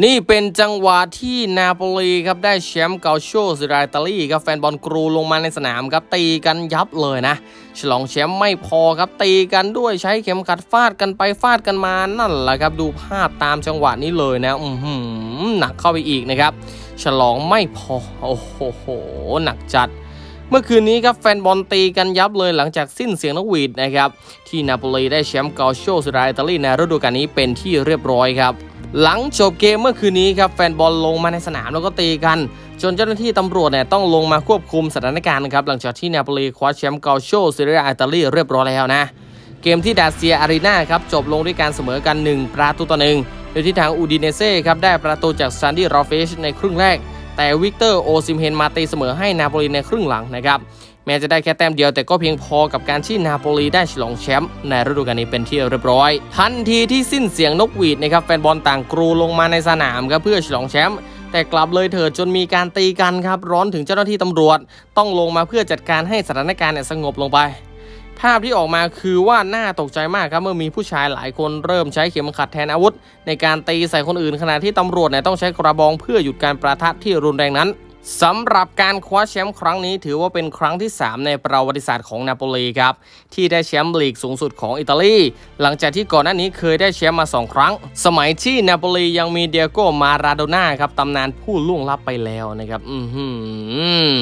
นี่เป็นจังหวะที่นาโปลีครับได้แชมป์เกาโชซิราตาลีครับแฟนบอลกรูลงมาในสนามครับตีกันยับเลยนะ ฉลองแชมป์ไม่พอครับตีกันด้วยใช้เข็มขัดฟาดกันไปฟาดกันมานั่นแหละครับดูภาพตามจังหวะนี้เลยนะอือหือหนักเข้าไปอีกนะครับ ฉลองไม่พอโอ้โหหนักจัดเมื่อคืนนี้ครับแฟนบอลตีกันยับเลยหลังจากสิ้นเสียงนกหวีดนะครับที่นาโปลีได้แชมป์เกาโชซิราอิตาลีในฤดูกาลนี้เป็นที่เรียบร้อยครับ หลังจบเกมเมื่อคืนนี้ครับแฟนบอลลงมาในสนามแล้วก็ตีกัน จนเจ้าหน้าที่ตำรวจเนี่ยต้องลงมาควบคุมสถานการณ์นะครับหลังจากที่นาโปลีคว้าแชมป์เกาโชซิราอิตาลีเรียบร้อยแล้วนะ เกมที่ดาเซียอารีนาครับจบลงด้วยการเสมอกัน 1 ประตูต่อหนึ่งโดยที่ทางอูดิเนเซ่ครับได้ประตูจากซันดี้รอเฟชในครึ่งแรก แต่วิกเตอร์โอซิมเฮนมาตีเสมอให้นาโปลีในครึ่งหลังนะครับแม้จะได้แค่แต้มเดียวแต่ก็เพียงพอกับการที่นาโปลีได้ฉลองแชมป์ในฤดูกาลนี้เป็นที่เรียบร้อย ทันทีที่สิ้นเสียงนกหวีดนะครับแฟนบอลต่างกรูลงมาในสนามครับเพื่อฉลองแชมป์แต่กลับเลยเถิดจนมีการตีกันครับร้อนถึงเจ้าหน้าที่ตำรวจ ต้องลงมาเพื่อจัดการให้สถานการณ์สงบลงไป ภาพที่ออกมาคือว่าน่าตกใจมากครับเมื่อมีผู้ชายหลายคนเริ่มใช้เข็มขัดแทนอาวุธ ในการตีใส่คนอื่นขณะที่ตำรวจเนี่ยต้องใช้กระบองเพื่อหยุดการประทะที่รุนแรงนั้น สำหรับการคว้าแชมป์ครั้งนี้ถือว่าเป็นครั้งที่ 3 ในประวัติศาสตร์ของนาโปลีครับ ที่ได้แชมป์ลีกสูงสุดของอิตาลี หลังจากที่ก่อนหน้านี้เคยได้แชมป์มา 2 ครั้ง สมัยที่นาโปลียังมีเดียโกมาราโดน่าครับตำนานผู้ล่วงลับไปแล้วนะครับอือหือ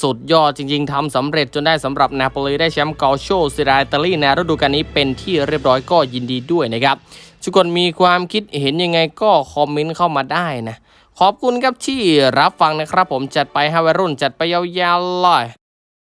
สุดยอดจริง ๆทำสำเร็จจนได้สำหรับนาโปลีได้แชมป์เกาโชซิราอิตาลีในฤดูกาลนี้เป็นที่เรียบร้อยก็ยินดีด้วยนะครับทุกคนมีความคิดเห็นยังไงก็คอมเมนต์เข้ามาได้นะ ขอบคุณครับที่รับฟังนะครับผมจัดไปฮาวัยรุ่นจัดไปยาวๆเลย